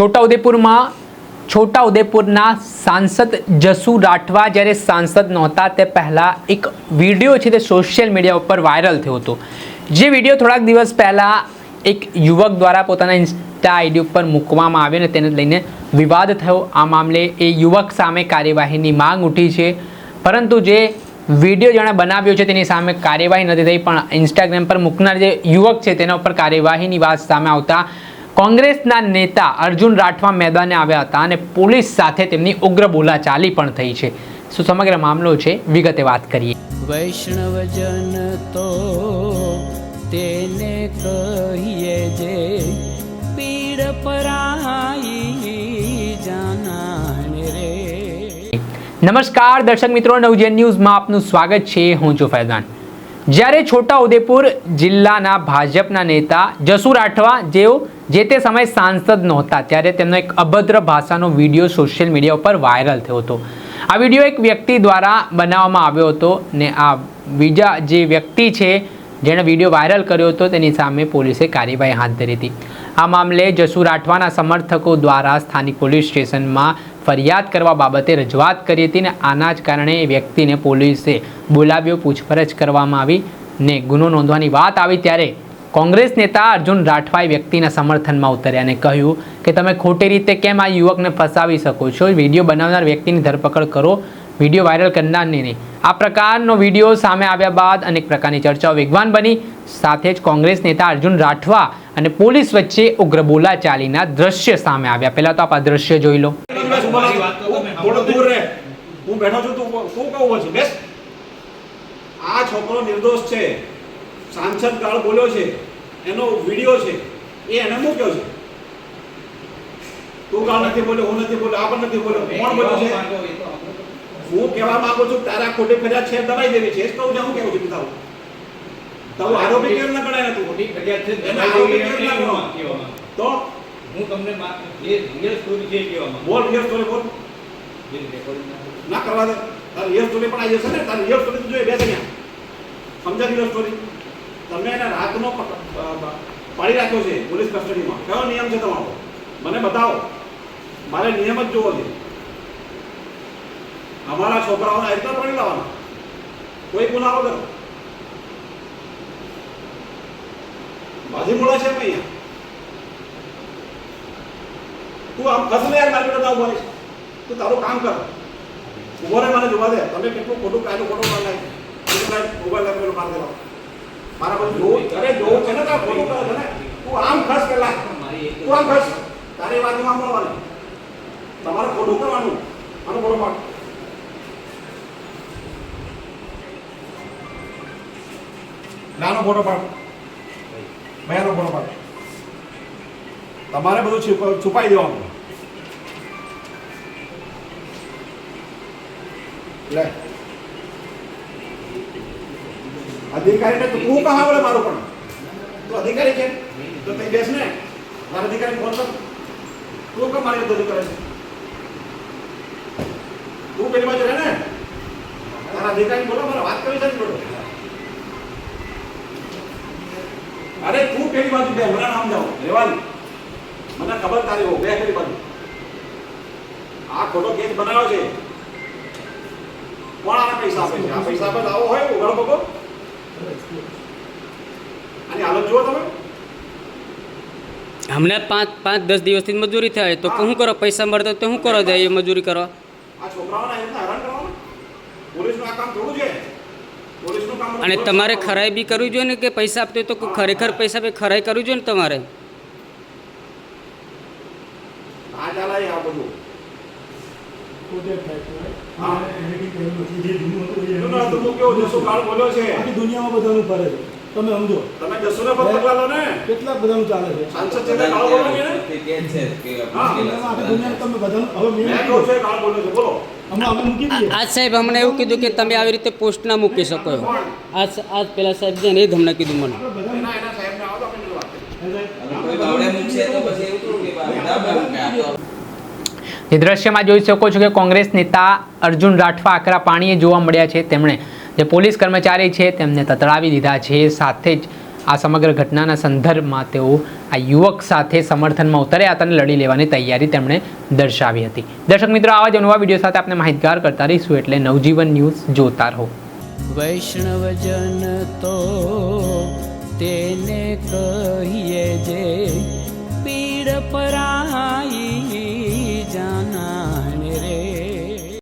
છોટાઉદેપુરમાં છોટાઉદેપુરના સાંસદ જસુ રાઠવા જ્યારે સાંસદ નહોતા, તે પહેલાં એક વીડિયો છે તે સોશિયલ મીડિયા ઉપર વાયરલ થયો હતો. જે વીડિયો થોડાક દિવસ પહેલાં એક યુવક દ્વારા પોતાના ઇન્સ્ટા આઈડી ઉપર મૂકવામાં આવ્યો અને તેને લઈને વિવાદ થયો. આ મામલે એ યુવક સામે કાર્યવાહીની માંગ ઉઠી છે. પરંતુ જે વીડિયો જેણે બનાવ્યો છે તેની સામે કાર્યવાહી નથી થઈ, પણ ઇન્સ્ટાગ્રામ પર મૂકનાર જે યુવક છે તેના ઉપર કાર્યવાહીની વાત સામે આવતા કોંગ્રેસના નેતા અર્જુન રાઠવા મેદાને આવ્યા હતા અને પોલીસ સાથે તેમની ઉગ્ર બોલાચાલી પણ થઈ છે. શું સમગ્ર મામલો છે? વિગતે વાત કરીએ. વૈષ્ણવજન તો તેને કહીએ જે પીડ પરાઈ જાનાને રે. નમસ્કાર દર્શક મિત્રો નવજન ન્યૂઝમાં આપનું સ્વાગત છે. હું છું ફૈઝાન. જ્યારે છોટાઉદેપુર જિલ્લાના ભાજપના નેતા જસુ રાઠવા જેઓ જે તે સમયે સાંસદ નહોતા, ત્યારે તેમનો એક અભદ્ર ભાષાનો વીડિયો સોશિયલ મીડિયા ઉપર વાયરલ થયો હતો. આ વીડિયો એક વ્યક્તિ દ્વારા બનાવવામાં આવ્યો હતો ને આ બીજા જે વ્યક્તિ છે, જેણે વીડિયો વાયરલ કર્યો હતો, તેની સામે પોલીસે કાર્યવાહી હાથ ધરી હતી. આ મામલે જસુ રાઠવાના સમર્થકો દ્વારા સ્થાનિક પોલીસ સ્ટેશનમાં ફરિયાદ કરવા બાબતે રજૂઆત કરી હતી ને આના જ કારણે એ વ્યક્તિને પોલીસે બોલાવ્યો, પૂછપરછ કરવામાં આવી ને ગુનો નોંધવાની વાત આવી ત્યારે કોંગ્રેસ નેતા અર્જુન રાઠવાએ વ્યક્તિના સમર્થનમાં ઉતર્યા અને કહ્યું કે તમે ખોટી રીતે કેમ આ યુવકને ફસાવી શકો છો? વીડિયો બનાવનાર વ્યક્તિની ધરપકડ કરો. વીડિયો વાયરલ કરનારને નહીં. આ પ્રકારનો વીડિયો સામે આવ્યા બાદ અનેક પ્રકારની ચર્ચાઓ વેગવાન બની. સાથે જ કોંગ્રેસ નેતા અર્જુન રાઠવા અને પોલીસ વચ્ચે ઉગ્ર બોલાચાલીના દ્રશ્ય સામે આવ્યા. પહેલા તો આપ આ દ્રશ્ય જોઈ લો. હું બેઠો છું તું કહું છું. આ છોકરો નિર્દોષ છે. સાંસદ કાળ બોલ્યો છે એનો વીડિયો છે એ એને મૂક્યો છે. તું કાળ નથી બોલ્યો હું નથી બોલ્યો આ પણ નથી બોલ્યો કોણ બોલ્યો છે? હું કહેવા માંગુ છું તારા ખોટી ફરિયાદ છે દબાઈ દેવી છે છું હું કેવું છું પિતા તારું આરોપી કેમ ના ગણાય તું? ખોટી ફરિયાદ છે એને આરોપી કેમ ના ગણો. તો? હું તમને જે રિયલ સ્ટોરી છે એ કહેવામાં. બોલ રિયલ સ્ટોરી બોલ. ના કરવા દે. તારી રિયલ સ્ટોરી પણ આવી જશે ને તારી રિયલ સ્ટોરી જોઈએ બે અહીંયા સમજા રિયલ સ્ટોરી તમે એને રાતનો પાડી રાખ્યો છે પોલીસ કસ્ટડીમાં. કયો નિયમ છે તમારો? મને બતાવો. મારે નિયમ જ જોવો છે. અમારા છોકરાઓને આ રીતના પડી લાવવાના કોઈ ગુનાહો કરો બાજી મોડા છે અહીંયા. તું આમ કસને યાર મારી જોડે ઊભો રહીશ. તું તારું કામ કર. ઊભો રહે મને જોવા દે. તમે કેટલું ખોટું કાયદો ખોટું માર નાખ્યું મોબાઈલ લાગેલો માર દેવા મારા બધું જોવું અરે જોવું છે ને તારે ખોટું કરે છે ને. તું આમ ખસ પેલા. તું આમ ખસ. તારે વાતમાં મળવાની. તમારે ખોટું કરવાનું. આનો ખોટો પાડ. નાનો ફોટો પાડ. મેનો ફોટો પાડ. તમારે બધું છુપા- છુપાઈ દેવાનું. લે. અધિકારીને તો તું કહા વળે મારું પણ. તું અધિકારી છે? તો તે બેસ ને. મારા અધિકારી ફોન કર. તું કેમ મારી બધું કરે છે? તું પેલી બાજુ રહે ને. તારા અધિકારી બોલો, મારે વાત કરવી છે બોલો અરે તું પેલી બાજુ બે હમણાં નામ જાઓ. રેવાની મને ખબર તારી હો બે પેલી બાજુ. આ ખોટો કેસ બનાવ્યો છે. કોણ આના પૈસા આપે છે? આ પૈસા પર આવો હોય, ઉઘાડો પગો આની હાલત જુઓ તમે. હમણાં પાંચ પાંચ દસ દિવસથી મજૂરી થાય તો શું કરો? પૈસા મળતા તો શું કરો જાય એ મજૂરી કરવા? આ છોકરાઓને આ રીતના હેરાન કરવાના? પોલીસનું આ કામ થોડું છે પોલીસનું કામ અને તમારે ખરાઈ બી કરવી જોઈએ ને કે પૈસા આપતો હોય તો ખરેખર પૈસા બી ખરાઈ કરવી જોઈએ ને તમારે? આ બધું. હા. એનું હતું તું કેવો જસો કાળ બોલ્યો છે આખી દુનિયામાં બધાનું ફરે છે. તમે સમજો. તમે જસોને પર પકડા લો ને? કેટલા બધાનું ચાલે છે? સાંસદ છે કાળ બોલો ને તે છે કે આખી દુનિયામાં તમે બધાનું હવે મેં મેં કહું કાળ બોલ્યો છે બોલો. હમણાં અમે મૂકી દઈએ. આજ સાહેબ હમણાં એવું કીધું કે તમે આવી રીતે પોસ્ટ ના મૂકી શકો. આજ આજ પેલા સાહેબ છે ને એ જ હમણાં કીધું મને. આપણે બધાનું એના એના સાહેબને આવો તો આપણે વાત કરીએ. હવે કોઈ બાવડે મૂકશે તો પછી એવું કે જે દ્રશ્યમાં જોઈ શકો છો કે કોંગ્રેસ નેતા અર્જુન રાઠવા, આકરા પાણીએ જોવા મળ્યા છે. તેમણે જે પોલીસ કર્મચારી છે, તેમને તતડાવી દીધા છે. સાથે જ આ સમગ્ર ઘટનાના સંદર્ભમાં તેઓ આ યુવક સાથે સમર્થનમાં ઉતર્યા હતા અને લડી લેવાની તૈયારી તેમણે દર્શાવી હતી. દર્શક મિત્રો, આવા જ નવા વીડિયો સાથે આપણે માહિતગાર કરતા રહીશું એટલે નવજીવન ન્યૂઝ જોતા રહો. વૈષ્ણવજન તો તેને કહીએ જે